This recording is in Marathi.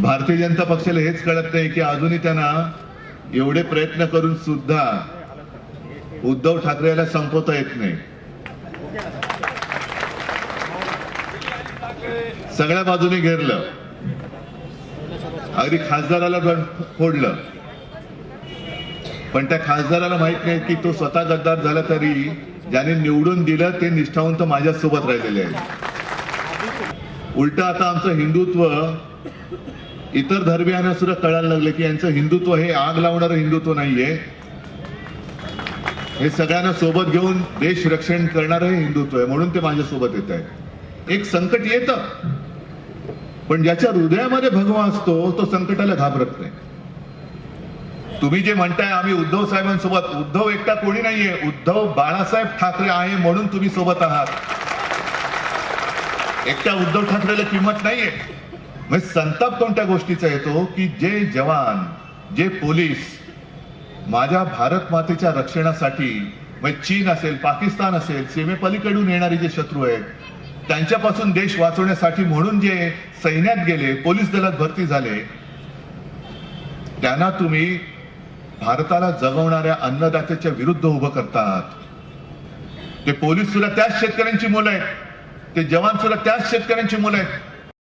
भारतीय जनता पक्षाला हेच कळत नाही की अजूनही त्यांना एवढे प्रयत्न करून सुद्धा उद्धव ठाकरेला संपवता येत नाही. सगळ्या बाजूने घेरलं. अगदी खासदाराला पण फोडलं. पण त्या खासदाराला माहीत नाही की तो स्वतः गद्दार झाला तरी ज्याने निवडून दिलं ते निष्ठावंत माझ्यासोबत राहिलेले आहे उलट आता आमचं हिंदुत्व इतर धर्मियांना सुद्धा कळायला लागले की यांचं हिंदुत्व हे आग लावणारं हिंदुत्व नाहीये. हे सगळ्यांना सोबत घेऊन देश रक्षण करणारं हे हिंदुत्व आहे म्हणून ते माझ्यासोबत येत आहे एक संकट येतं पण ज्याच्या हृदयामध्ये भगवा असतो तो संकटाला घाबरत नाही. तुम्ही जे म्हणताय आम्ही उद्धव साहेबांसोबत उद्धव एकटा कोणी नाहीये उद्धव बाळासाहेब ठाकरे आहे म्हणून तुम्ही सोबत आहात. एकट्या उद्धव ठाकरेला किंमत नाहीये. म्हणजे संताप कोणत्या गोष्टीचा येतो की जे जवान जे पोलीस माझ्या भारत मातेच्या रक्षणासाठी म्हणजे चीन असेल पाकिस्तान असेल सीमेपलीकडून येणारे जे शत्रू आहेत त्यांच्यापासून देश वाचवण्यासाठी म्हणून जे सैन्यात गेले पोलीस दलात भरती झाले त्यांना तुम्ही भारताला जगवणाऱ्या अन्नदात्याच्या विरुद्ध उभं करतात. ते पोलीस सुद्धा त्याच शेतकऱ्यांची मुलं आहेत. ते जवान सुद्धा त्याच शेतकऱ्यांची मुलं आहेत.